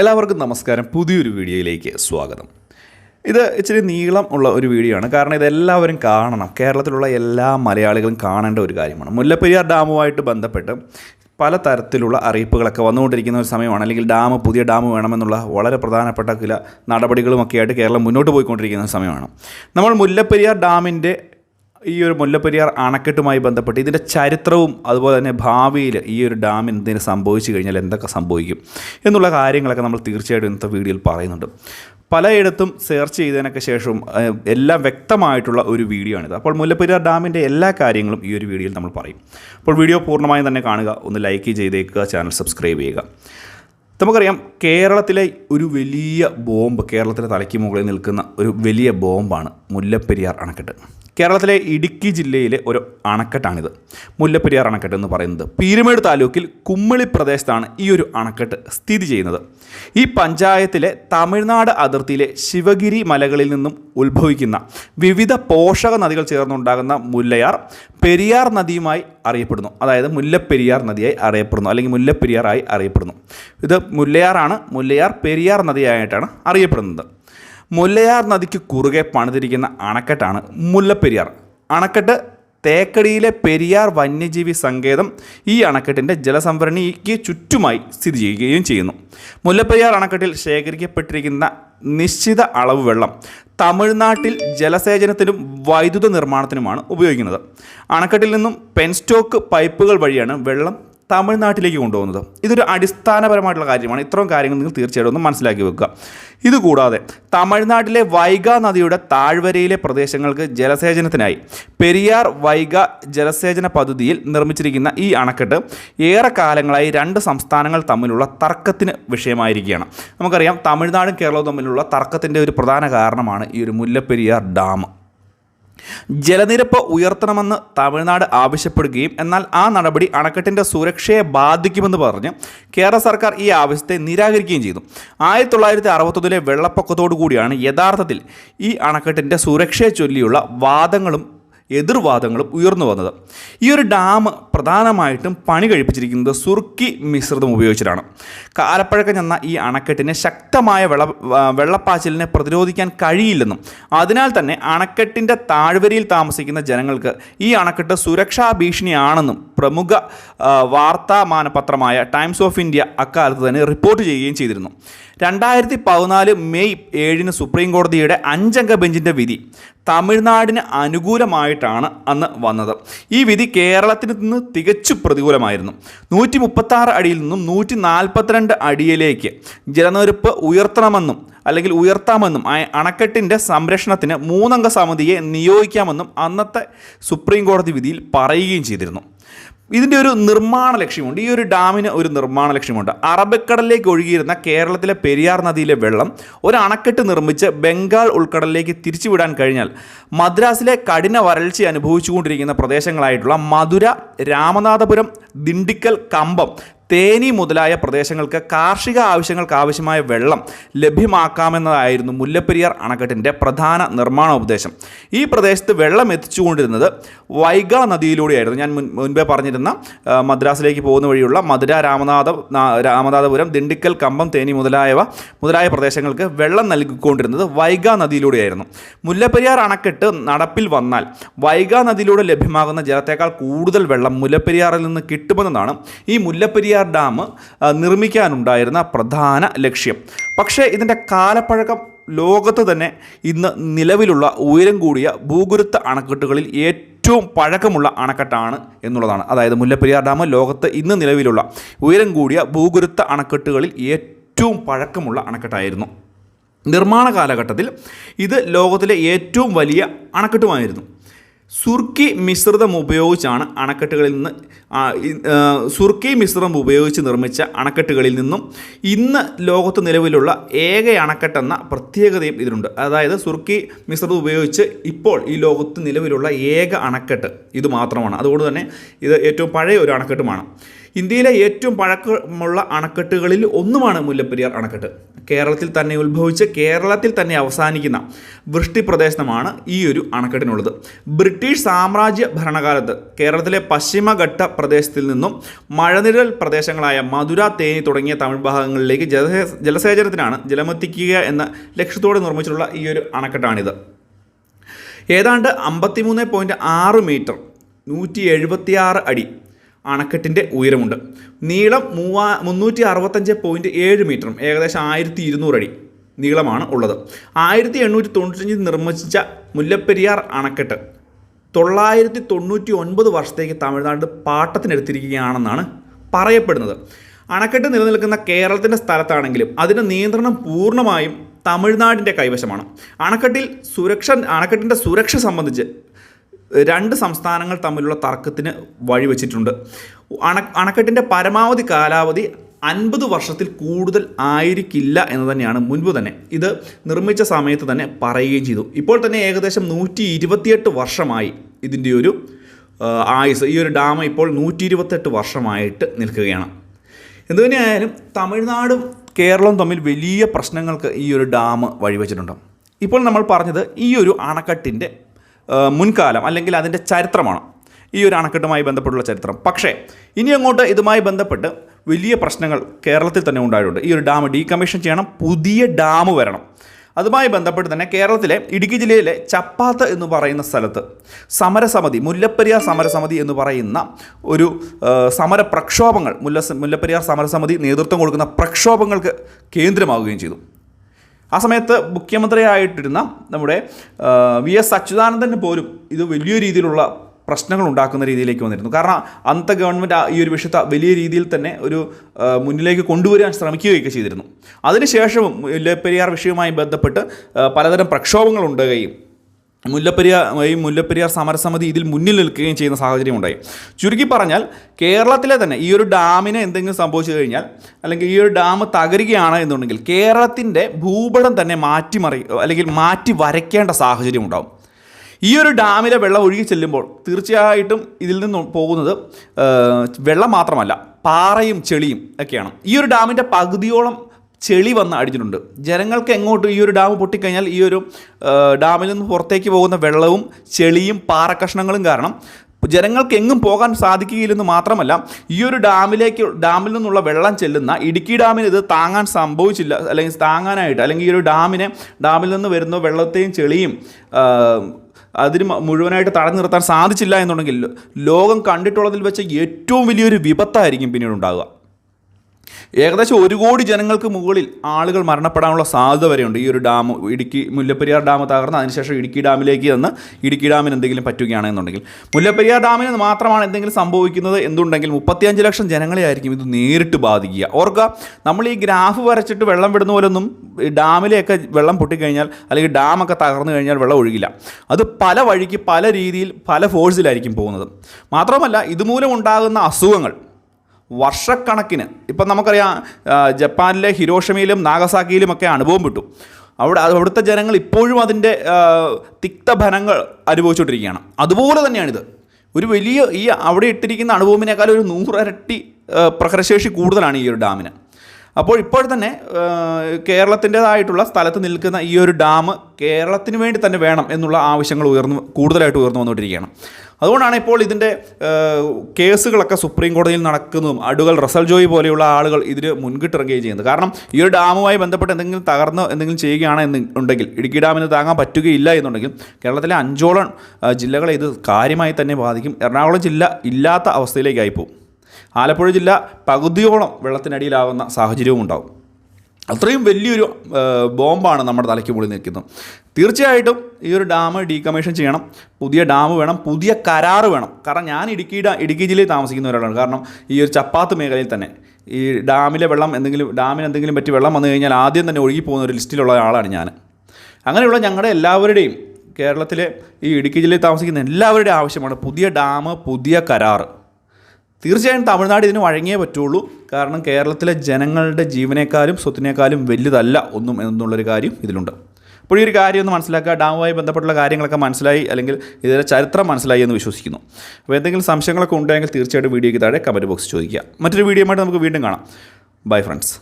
എല്ലാവർക്കും നമസ്കാരം. പുതിയൊരു വീഡിയോയിലേക്ക് സ്വാഗതം. ഇത് ഇച്ചിരി നീളം ഉള്ള ഒരു വീഡിയോ ആണ്. കാരണം ഇതെല്ലാവരും കാണണം. കേരളത്തിലുള്ള എല്ലാ മലയാളികളും കാണേണ്ട ഒരു കാര്യമാണ്. മുല്ലപ്പെരിയാർ ഡാമുമായിട്ട് ബന്ധപ്പെട്ട് പല തരത്തിലുള്ള അറിയിപ്പുകളൊക്കെ വന്നുകൊണ്ടിരിക്കുന്ന ഒരു സമയമാണ്. അല്ലെങ്കിൽ ഡാം പുതിയ ഡാം വേണമെന്നുള്ള വളരെ പ്രധാനപ്പെട്ട ചില നടപടികളുമൊക്കെ ആയിട്ട് കേരളം മുന്നോട്ട് പോയിക്കൊണ്ടിരിക്കുന്ന സമയമാണ്. നമ്മൾ മുല്ലപ്പെരിയാർ ഡാമിന്റെ ഈ ഒരു മുല്ലപ്പെരിയാർ അണക്കെട്ടുമായി ബന്ധപ്പെട്ട് ഇതിന്റെ ചരിത്രവും അതുപോലെ തന്നെ ഭാവിയിൽ ഈ ഒരു ഡാം എന്തിനു സംഭവിച്ചു കഴിഞ്ഞാൽ എന്തൊക്കെ സംഭവിക്കും എന്നുള്ള കാര്യങ്ങളൊക്കെ നമ്മൾ തീർച്ചയായിട്ടും ഇന്നത്തെ വീഡിയോയിൽ പറയുന്നുണ്ട്. പലയിടത്തും സെർച്ച് ചെയ്തതിനൊക്കെ ശേഷവും എല്ലാം വ്യക്തമായിട്ടുള്ള ഒരു വീഡിയോ ആണിത്. അപ്പോൾ മുല്ലപ്പെരിയാർ ഡാമിന്റെ എല്ലാ കാര്യങ്ങളും ഈ ഒരു വീഡിയോയിൽ നമ്മൾ പറയും. അപ്പോൾ വീഡിയോ പൂർണമായും തന്നെ കാണുക ഒന്ന് ലൈക്ക് ചെയ്തേക്കുക ചാനൽ സബ്സ്ക്രൈബ് ചെയ്യുക. നമുക്കറിയാം കേരളത്തിലെ ഒരു വലിയ ബോംബ് കേരളത്തിലെ തലയ്ക്ക് മുകളിൽ നിൽക്കുന്ന ഒരു വലിയ ബോംബാണ് മുല്ലപ്പെരിയാർ അണക്കെട്ട്. കേരളത്തിലെ ഇടുക്കി ജില്ലയിലെ ഒരു അണക്കെട്ടാണിത്. മുല്ലപ്പെരിയാർ അണക്കെട്ട് എന്ന് പറയുന്നത് പീരുമേട് താലൂക്കിൽ കുമ്മിളി പ്രദേശത്താണ് ഈ ഒരു അണക്കെട്ട് സ്ഥിതി ചെയ്യുന്നത്. ഈ പഞ്ചായത്തിലെ തമിഴ്നാട് അതിർത്തിയിലെ ശിവഗിരി മലകളിൽ നിന്നും ഉത്ഭവിക്കുന്ന വിവിധ പോഷക നദികൾ ചേർന്നുണ്ടാകുന്ന മുല്ലയാർ പെരിയാർ നദിയുമായി അറിയപ്പെടുന്നു. അതായത് മുല്ലപ്പെരിയാർ നദിയായി അറിയപ്പെടുന്നു അല്ലെങ്കിൽ മുല്ലപ്പെരിയാറായി അറിയപ്പെടുന്നു. ഇത് മുല്ലയാറാണ് മുല്ലയാർ പെരിയാർ നദിയായിട്ടാണ് അറിയപ്പെടുന്നത്. മുല്ലയാർ നദിക്ക് കുറുകെ പണിതിരിക്കുന്ന അണക്കെട്ടാണ് മുല്ലപ്പെരിയാർ. അണക്കെട്ട് തേക്കടിയിലെ പെരിയാർ വന്യജീവി സങ്കേതം ഈ അണക്കെട്ടിന്റെ ജലസംഭരണിക്ക് ചുറ്റുമായി സ്ഥിതി ചെയ്യുകയും ചെയ്യുന്നു. മുല്ലപ്പെരിയാർ അണക്കെട്ടിൽ ശേഖരിക്കപ്പെട്ടിരിക്കുന്ന നിശ്ചിത അളവ് വെള്ളം തമിഴ്നാട്ടിൽ ജലസേചനത്തിനും വൈദ്യുത നിർമ്മാണത്തിനുമാണ് ഉപയോഗിക്കുന്നത്. അണക്കെട്ടിൽ നിന്നും പെൻസ്റ്റോക്ക് പൈപ്പുകൾ വഴിയാണ് വെള്ളം തമിഴ്നാട്ടിലേക്ക് കൊണ്ടുപോകുന്നത്. ഇതൊരു അടിസ്ഥാനപരമായിട്ടുള്ള കാര്യമാണ്. ഇത്രയും കാര്യങ്ങൾ നിങ്ങൾ തീർച്ചയായിട്ടും ഒന്ന് മനസ്സിലാക്കി വെക്കുക. ഇതുകൂടാതെ തമിഴ്നാട്ടിലെ വൈഗ നദിയുടെ താഴ്വരയിലെ പ്രദേശങ്ങൾക്ക് ജലസേചനത്തിനായി പെരിയാർ വൈഗ ജലസേചന പദ്ധതിയിൽ നിർമ്മിച്ചിരിക്കുന്ന ഈ അണക്കെട്ട് ഏറെ കാലങ്ങളായി രണ്ട് സംസ്ഥാനങ്ങൾ തമ്മിലുള്ള തർക്കത്തിന് വിഷയമായിരിക്കുകയാണ്. നമുക്കറിയാം തമിഴ്നാടും കേരളവും തമ്മിലുള്ള തർക്കത്തിന്റെ ഒരു പ്രധാന കാരണമാണ് ഈ ഒരു മുല്ലപ്പെരിയാർ ഡാം. ജലനിരപ്പ് ഉയർത്തണമെന്ന് തമിഴ്നാട് ആവശ്യപ്പെടുകയും എന്നാൽ ആ നടപടി അണക്കെട്ടിന്റെ സുരക്ഷയെ ബാധിക്കുമെന്ന് പറഞ്ഞ് കേരള സർക്കാർ ഈ ആവശ്യത്തെ നിരാകരിക്കുകയും ചെയ്തു. ആയിരത്തി തൊള്ളായിരത്തി അറുപത്തൊന്നിലെ വെള്ളപ്പൊക്കത്തോടു കൂടിയാണ് യഥാർത്ഥത്തിൽ ഈ അണക്കെട്ടിന്റെ സുരക്ഷയെ ചൊല്ലിയുള്ള വാദങ്ങളും എതിർവാദങ്ങളും ഉയർന്നു വന്നത്. ഈ ഒരു ഡാം പ്രധാനമായിട്ടും പണി കഴിപ്പിച്ചിരിക്കുന്നത് സുർക്കി മിശ്രിതം ഉപയോഗിച്ചിട്ടാണ്. കാലപ്പഴക്കം ചെന്ന ഈ അണക്കെട്ടിന് ശക്തമായ വെള്ള വെള്ളപ്പാച്ചിലിനെ പ്രതിരോധിക്കാൻ കഴിയില്ലെന്നും അതിനാൽ തന്നെ അണക്കെട്ടിന്റെ താഴ്വരയിൽ താമസിക്കുന്ന ജനങ്ങൾക്ക് ഈ അണക്കെട്ട് സുരക്ഷാ ഭീഷണിയാണെന്നും പ്രമുഖ വാർത്താ മാനപത്രമായ ടൈംസ് ഓഫ് ഇന്ത്യ അക്കാലത്ത് തന്നെ റിപ്പോർട്ട് ചെയ്യുകയും ചെയ്തിരുന്നു. രണ്ടായിരത്തി പതിനാല് മെയ് ഏഴിന് സുപ്രീം കോടതിയുടെ അഞ്ചംഗ ബെഞ്ചിന്റെ വിധി തമിഴ്നാടിന് അനുകൂലമായിട്ടാണ് അന്ന് വന്നത്. ഈ വിധി കേരളത്തിന് നിന്ന് തികച്ചു പ്രതികൂലമായിരുന്നു. നൂറ്റി മുപ്പത്താറ് അടിയിൽ നിന്നും നൂറ്റി നാൽപ്പത്തിരണ്ട് അടിയിലേക്ക് ജലനിരപ്പ് ഉയർത്തണമെന്നും അല്ലെങ്കിൽ ഉയർത്താമെന്നും അണക്കെട്ടിന്റെ സംരക്ഷണത്തിന് മൂന്നംഗ സമിതിയെ നിയോഗിക്കാമെന്നും അന്നത്തെ സുപ്രീം കോടതി വിധിയിൽ പറയുകയും ചെയ്തിരുന്നു. ഇതിന്റെ ഒരു നിർമ്മാണ ലക്ഷ്യമുണ്ട്. ഈ ഒരു ഡാമിന് ഒരു നിർമ്മാണ ലക്ഷ്യമുണ്ട്. അറബിക്കടലിലേക്ക് ഒഴുകിയിരുന്ന കേരളത്തിലെ പെരിയാർ നദിയിലെ വെള്ളം ഒരു അണക്കെട്ട് നിർമ്മിച്ച് ബംഗാൾ ഉൾക്കടലിലേക്ക് തിരിച്ചുവിടാൻ കഴിഞ്ഞാൽ മദ്രാസിലെ കഠിന വരൾച്ച അനുഭവിച്ചുകൊണ്ടിരിക്കുന്ന പ്രദേശങ്ങളായിട്ടുള്ള മധുര രാമനാഥപുരം ദിണ്ടിക്കൽ കമ്പം തേനി മുതലായ പ്രദേശങ്ങൾക്ക് കാർഷിക ആവശ്യങ്ങൾക്ക് ആവശ്യമായ വെള്ളം ലഭ്യമാക്കാമെന്നതായിരുന്നു മുല്ലപ്പെരിയാർ അണക്കെട്ടിന്റെ പ്രധാന നിർമ്മാണ ഉപദേശം ഈ പ്രദേശത്ത് വെള്ളം എത്തിച്ചുകൊണ്ടിരുന്നത് വൈഗ നദിയിലൂടെയായിരുന്നു. ഞാൻ മുൻപേ പറഞ്ഞിരുന്ന മദ്രാസിലേക്ക് പോകുന്ന വഴിയുള്ള മധുര രാമനാഥ രാമനാഥപുരം ദിണ്ടിക്കൽ കമ്പം തേനി മുതലായവ മുതലായ പ്രദേശങ്ങൾക്ക് വെള്ളം നൽകിക്കൊണ്ടിരുന്നത് വൈഗ നദിയിലൂടെയായിരുന്നു. മുല്ലപ്പെരിയാർ അണക്കെട്ട് നടപ്പിൽ വന്നാൽ വൈഗ നദിയിലൂടെ ലഭ്യമാകുന്ന ജലത്തേക്കാൾ കൂടുതൽ വെള്ളം മുല്ലപ്പെരിയാറിൽ നിന്ന് കിട്ടുമെന്നതാണ് ഈ മുല്ലപ്പെരിയാർ ഡാം ആ, നിർമ്മിക്കാനുണ്ടായിരുന്ന പ്രധാന ലക്ഷ്യം. പക്ഷേ ഇതിന്റെ കാലപ്പഴക്കം ലോകത്ത് തന്നെ ഇന്ന് നിലവിലുള്ള ഉയരം കൂടിയ ഭൂഗുരുത്ത അണക്കെട്ടുകളിൽ ഏറ്റവും പഴക്കമുള്ള അണക്കെട്ടാണ് എന്നുള്ളതാണ്. അതായത് മുല്ലപ്പെരിയാർ ഡാം ലോകത്ത് ഇന്ന് നിലവിലുള്ള ഉയരം കൂടിയ ഭൂഗുരുത്ത അണക്കെട്ടുകളിൽ ഏറ്റവും പഴക്കമുള്ള അണക്കെട്ടായിരുന്നു. നിർമ്മാണ കാലഘട്ടത്തിൽ ഇത് ലോകത്തിലെ ഏറ്റവും വലിയ അണക്കെട്ടുമായിരുന്നു. സുർക്കി മിശ്രിതം ഉപയോഗിച്ചാണ് അണക്കെട്ടുകളിൽ നിന്ന് സുർക്കി മിശ്രിതം ഉപയോഗിച്ച് നിർമ്മിച്ച അണക്കെട്ടുകളിൽ നിന്നും ഇന്ന് ലോകത്ത് നിലവിലുള്ള ഏക അണക്കെട്ടെന്ന പ്രത്യേകതയും ഇതിനുണ്ട് അതായത് സുർക്കി മിശ്രിതം ഉപയോഗിച്ച് ഇപ്പോൾ ഈ ലോകത്ത് നിലവിലുള്ള ഏക അണക്കെട്ട് ഇത് മാത്രമാണ്. അതുകൊണ്ട് തന്നെ ഇത് ഏറ്റവും പഴയ ഒരു അണക്കെട്ടുമാണ്. ഇന്ത്യയിലെ ഏറ്റവും പഴക്കമുള്ള അണക്കെട്ടുകളിൽ ഒന്നുമാണ് മുല്ലപ്പെരിയാർ അണക്കെട്ട്. കേരളത്തിൽ തന്നെ ഉത്ഭവിച്ച് കേരളത്തിൽ തന്നെ അവസാനിക്കുന്ന വൃഷ്ടി പ്രദേശമാണ് ഈ ഒരു അണക്കെട്ടിനുള്ളത്. ബ്രിട്ടീഷ് സാമ്രാജ്യ ഭരണകാലത്ത് കേരളത്തിലെ പശ്ചിമഘട്ട പ്രദേശത്തിൽ നിന്നും മഴനിഴൽ പ്രദേശങ്ങളായ മധുര തേനി തുടങ്ങിയ തമിഴ് ഭാഗങ്ങളിലേക്ക് ജലസേ ജലസേചനത്തിനാണ് ജലമെത്തിക്കുക എന്ന ലക്ഷ്യത്തോടെ നിർമ്മിച്ചിട്ടുള്ള ഈ ഒരു അണക്കെട്ടാണിത്. ഏതാണ്ട് അമ്പത്തിമൂന്ന് പോയിന്റ് ആറ് മീറ്റർ നൂറ്റി എഴുപത്തിയാറ് അടി അണക്കെട്ടിന്റെ ഉയരമുണ്ട്. നീളം മൂവാ മുന്നൂറ്റി അറുപത്തഞ്ച് പോയിന്റ് ഏഴ് മീറ്ററും ഏകദേശം ആയിരത്തി ഇരുന്നൂറ് അടി നീളമാണ് ഉള്ളത്. ആയിരത്തി എണ്ണൂറ്റി തൊണ്ണൂറ്റഞ്ചിൽ നിർമ്മിച്ച മുല്ലപ്പെരിയാർ അണക്കെട്ട് തൊള്ളായിരത്തി തൊണ്ണൂറ്റി ഒൻപത് വർഷത്തേക്ക് തമിഴ്നാട് പാട്ടത്തിനെടുത്തിരിക്കുകയാണെന്നാണ് പറയപ്പെടുന്നത്. അണക്കെട്ട് നിലനിൽക്കുന്ന കേരളത്തിന്റെ സ്ഥലത്താണെങ്കിലും അതിന്റെ നിയന്ത്രണം പൂർണമായും തമിഴ്നാടിന്റെ കൈവശമാണ്. അണക്കെട്ടിൽ സുരക്ഷ അണക്കെട്ടിന്റെ സുരക്ഷ സംബന്ധിച്ച് രണ്ട് സംസ്ഥാനങ്ങൾ തമ്മിലുള്ള തർക്കത്തിന് വഴിവെച്ചിട്ടുണ്ട് അണ അണക്കെട്ടിന്റെ പരമാവധി കാലാവധി അൻപത് വർഷത്തിൽ കൂടുതൽ ആയിരിക്കില്ല എന്ന് തന്നെയാണ് മുൻപ് തന്നെ ഇത് നിർമ്മിച്ച സമയത്ത് തന്നെ പറയുകയും ചെയ്തു. ഇപ്പോൾ തന്നെ ഏകദേശം നൂറ്റി ഇരുപത്തിയെട്ട് വർഷമായി ഇതിന്റെ ഒരു ആയുസ്. ഈ ഒരു ഡാം ഇപ്പോൾ നൂറ്റി ഇരുപത്തെട്ട് വർഷമായിട്ട് നിൽക്കുകയാണ്. എന്തുതന്നെയായാലും തമിഴ്നാടും കേരളവും തമ്മിൽ വലിയ പ്രശ്നങ്ങൾക്ക് ഈ ഒരു ഡാം വഴിവെച്ചിട്ടുണ്ട്. ഇപ്പോൾ നമ്മൾ പറഞ്ഞത് ഈ ഒരു അണക്കെട്ടിന്റെ മുൻകാലം അല്ലെങ്കിൽ അതിന്റെ ചരിത്രമാണ് ഈ ഒരു അണക്കെട്ടുമായി ബന്ധപ്പെട്ടുള്ള ചരിത്രം. പക്ഷേ ഇനി അങ്ങോട്ട് ഇതുമായി ബന്ധപ്പെട്ട് വലിയ പ്രശ്നങ്ങൾ കേരളത്തിൽ തന്നെ ഉണ്ടായിട്ടുണ്ട്. ഈ ഒരു ഡാം ഡീകമ്മീഷൻ ചെയ്യണം പുതിയ ഡാം വരണം. അതുമായി ബന്ധപ്പെട്ട് തന്നെ കേരളത്തിലെ ഇടുക്കി ജില്ലയിലെ ചപ്പാത്ത് എന്ന് പറയുന്ന സ്ഥലത്ത് സമരസമിതി മുല്ലപ്പെരിയാർ സമരസമിതി എന്ന് പറയുന്ന ഒരു സമര പ്രക്ഷോഭങ്ങൾ മുല്ല മുല്ലപ്പെരിയാർ സമരസമിതി നേതൃത്വം കൊടുക്കുന്ന പ്രക്ഷോഭങ്ങൾക്ക് കേന്ദ്രമാവുകയും ചെയ്തു. ആ സമയത്ത് മുഖ്യമന്ത്രിയായിട്ടിരുന്ന നമ്മുടെ വി എസ് അച്യുതാനന്ദന് പോലും ഇത് വലിയ രീതിയിലുള്ള പ്രശ്നങ്ങൾ ഉണ്ടാക്കുന്ന രീതിയിലേക്ക് വന്നിരുന്നു. കാരണം അന്നത്തെ ഗവൺമെന്റ് ഈ ഒരു വിഷയത്തെ വലിയ രീതിയിൽ തന്നെ ഒരു മുന്നിലേക്ക് കൊണ്ടുവരാൻ ശ്രമിക്കുകയൊക്കെ ചെയ്തിരുന്നു. അതിനുശേഷവും മുല്ലപ്പെരിയാർ വിഷയവുമായി ബന്ധപ്പെട്ട് പലതരം പ്രക്ഷോഭങ്ങൾ ഉണ്ടാകുകയും മുല്ലപ്പെരിയാർ ഈ മുല്ലപ്പെരിയാർ സമരസമിതി ഇതിൽ മുന്നിൽ നിൽക്കുകയും ചെയ്യുന്ന സാഹചര്യം ഉണ്ടായി. ചുരുക്കി പറഞ്ഞാൽ കേരളത്തിലെ തന്നെ ഈ ഒരു ഡാമിന് എന്തെങ്കിലും സംഭവിച്ചു കഴിഞ്ഞാൽ അല്ലെങ്കിൽ ഈ ഒരു ഡാം തകരുകയാണ് എന്നുണ്ടെങ്കിൽ കേരളത്തിന്റെ ഭൂപടം തന്നെ മാറ്റിമറി അല്ലെങ്കിൽ മാറ്റി വരയ്ക്കേണ്ട സാഹചര്യം ഉണ്ടാകും ഈ ഒരു ഡാമിലെ വെള്ളം ഒഴുകി ചെല്ലുമ്പോൾ തീർച്ചയായിട്ടും ഇതിൽ നിന്ന് പോകുന്നത് വെള്ളം മാത്രമല്ല പാറയും ചെളിയും ഒക്കെയാണ്. ഈ ഒരു ഡാമിന്റെ പകുതിയോളം ചെളി വന്ന് അടിച്ചിട്ടുണ്ട്. ജനങ്ങൾക്ക് എങ്ങോട്ട് ഈ ഒരു ഡാം പൊട്ടിക്കഴിഞ്ഞാൽ ഈ ഒരു ഡാമിൽ നിന്ന് പുറത്തേക്ക് പോകുന്ന വെള്ളവും ചെളിയും പാറക്കഷ്ണങ്ങളും കാരണം ജനങ്ങൾക്ക് എങ്ങും പോകാൻ സാധിക്കുകയില്ലെന്ന് മാത്രമല്ല ഈ ഒരു ഡാമിലേക്ക് ഡാമിൽ നിന്നുള്ള വെള്ളം ചെല്ലുന്ന ഇടുക്കി ഡാമിന് ഇത് താങ്ങാൻ സംഭവിച്ചില്ല അല്ലെങ്കിൽ താങ്ങാനായിട്ട് അല്ലെങ്കിൽ ഈ ഒരു ഡാമിനെ ഡാമിൽ നിന്ന് വരുന്ന വെള്ളത്തെയും ചെളിയും അതിന് മുഴുവനായിട്ട് തടഞ്ഞു നിർത്താൻ സാധിച്ചില്ല എന്നുണ്ടെങ്കിൽ ലോകം കണ്ടിട്ടുള്ളതിൽ വെച്ച് ഏറ്റവും വലിയൊരു വിപത്തായിരിക്കും പിന്നീട് ഉണ്ടാകുക ഏകദേശം ഒരു കോടി ജനങ്ങൾക്ക് മുകളിൽ ആളുകൾ മരണപ്പെടാനുള്ള സാധ്യത വരെയുണ്ട്. ഈ ഒരു ഡാം ഇടുക്കി മുല്ലപ്പെരിയാർ ഡാം തകർന്ന് അതിനുശേഷം ഇടുക്കി ഡാമിലേക്ക് ചെന്ന് ഇടുക്കി ഡാമിന് എന്തെങ്കിലും പറ്റുകയാണെന്നുണ്ടെങ്കിൽ. മുല്ലപ്പെരിയാർ ഡാമിന് മാത്രമാണ് എന്തെങ്കിലും സംഭവിക്കുന്നത് എന്തുണ്ടെങ്കിൽ മുപ്പത്തിയഞ്ച് ലക്ഷം ജനങ്ങളെ ആയിരിക്കും ഇത് നേരിട്ട് ബാധിക്കുക. ഓർക്കുക നമ്മൾ ഈ ഗ്രാഫ് വരച്ചിട്ട് വെള്ളം വിടുന്ന പോലൊന്നും ഡാമിലെയൊക്കെ വെള്ളം പൊട്ടിക്കഴിഞ്ഞാൽ അല്ലെങ്കിൽ ഡാമൊക്കെ തകർന്നു കഴിഞ്ഞാൽ വെള്ളം ഒഴുകില്ല. അത് പല വഴിക്ക് പല രീതിയിൽ പല ഫോഴ്സിലായിരിക്കും പോകുന്നത്. മാത്രമല്ല ഇതുമൂലം ഉണ്ടാകുന്ന അസുഖങ്ങൾ വർഷക്കണക്കിന്. ഇപ്പം നമുക്കറിയാം ജപ്പാനിലെ ഹിരോഷമയിലും നാഗസാക്കിയിലുമൊക്കെ അനുഭവം കിട്ടും അവിടെ അവിടുത്തെ ജനങ്ങൾ ഇപ്പോഴും അതിന്റെ തിക്തഫലങ്ങൾ അനുഭവിച്ചുകൊണ്ടിരിക്കുകയാണ്. അതുപോലെ തന്നെയാണിത്. ഒരു വലിയ ഈ അവിടെ ഇട്ടിരിക്കുന്ന അണുബോംബിനേക്കാൾ ഒരു നൂറരട്ടി പ്രഹരശേഷി കൂടുതലാണ് ഈ ഒരു ഡാമിന്. അപ്പോൾ ഇപ്പോൾ തന്നെ കേരളത്തിന്റെതായിട്ടുള്ള സ്ഥലത്ത് നിൽക്കുന്ന ഈ ഒരു ഡാം കേരളത്തിന് വേണ്ടി തന്നെ വേണം എന്നുള്ള ആവശ്യങ്ങൾ ഉയർന്നു കൂടുതലായിട്ട് ഉയർന്നു വന്നുകൊണ്ടിരിക്കുകയാണ്. അതുകൊണ്ടാണ് ഇപ്പോൾ ഇതിന്റെ കേസുകളൊക്കെ സുപ്രീം കോടതിയിൽ നടക്കുന്നതും അടുകൾ റസൽ ജോയി പോലെയുള്ള ആളുകൾ ഇതിന് മുൻകിട്ടിറങ്ങുകയും ചെയ്യുന്നത്. കാരണം ഈ ഒരു ഡാമുമായി ബന്ധപ്പെട്ട് എന്തെങ്കിലും തകർന്ന് എന്തെങ്കിലും ചെയ്യുകയാണ് എന്ന് ഉണ്ടെങ്കിൽ ഇടുക്കി ഡാമിന് താങ്ങാൻ പറ്റുകയില്ല എന്നുണ്ടെങ്കിൽ കേരളത്തിലെ അഞ്ചോളം ജില്ലകളെ ഇത് കാര്യമായി തന്നെ ബാധിക്കും. എറണാകുളം ജില്ല ഇല്ലാത്ത അവസ്ഥയിലേക്കായി പോകും. ആലപ്പുഴ ജില്ല പകുതിയോളം വെള്ളത്തിനടിയിലാവുന്ന സാഹചര്യവും ഉണ്ടാകും. അത്രയും വലിയൊരു ബോംബാണ് നമ്മുടെ തലയ്ക്ക് മുകളിൽ നിൽക്കുന്നത്. തീർച്ചയായിട്ടും ഈ ഒരു ഡാം ഡീകമ്മീഷൻ ചെയ്യണം. പുതിയ ഡാം വേണം. പുതിയ കരാറ് വേണം. കാരണം ഞാൻ ഇടുക്കി ഇടുക്കി ജില്ലയിൽ താമസിക്കുന്ന ഒരാളാണ്. കാരണം ഈ ഒരു ചപ്പാത്ത് മേഖലയിൽ തന്നെ ഈ ഡാമിലെ വെള്ളം എന്തെങ്കിലും ഡാമിന് എന്തെങ്കിലും പറ്റി വെള്ളം വന്നു കഴിഞ്ഞാൽ ആദ്യം തന്നെ ഒഴുകി പോകുന്ന ഒരു ലിസ്റ്റിലുള്ള ആളാണ് ഞാൻ. അങ്ങനെയുള്ള ഞങ്ങളുടെ എല്ലാവരുടെയും കേരളത്തിലെ ഈ ഇടുക്കി ജില്ലയിൽ താമസിക്കുന്ന എല്ലാവരുടെയും ആവശ്യമാണ് പുതിയ ഡാം പുതിയ കരാറ്. തീർച്ചയായും തമിഴ്നാട് ഇതിന് വഴങ്ങിയേ പറ്റുള്ളൂ. കാരണം കേരളത്തിലെ ജനങ്ങളുടെ ജീവനേക്കാളും സ്വത്തിനേക്കാളും വലുതല്ല ഒന്നും എന്നുള്ളൊരു കാര്യം ഇതിലുണ്ട്. അപ്പോൾ ഈ ഒരു കാര്യം ഒന്ന് മനസ്സിലാക്കുക. ഡാമുമായി ബന്ധപ്പെട്ടുള്ള കാര്യങ്ങളൊക്കെ മനസ്സിലായി അല്ലെങ്കിൽ ഇതിന്റെ ചരിത്രം മനസ്സിലായി എന്ന് വിശ്വസിക്കുന്നു. അപ്പോൾ എന്തെങ്കിലും സംശയങ്ങളൊക്കെ ഉണ്ടെങ്കിൽ തീർച്ചയായിട്ടും വീഡിയോയ്ക്ക് താഴെ കമന്റ് ബോക്സ് ചോദിക്കുക. മറ്റൊരു വീഡിയോ നമുക്ക് വീണ്ടും കാണാം. Bye friends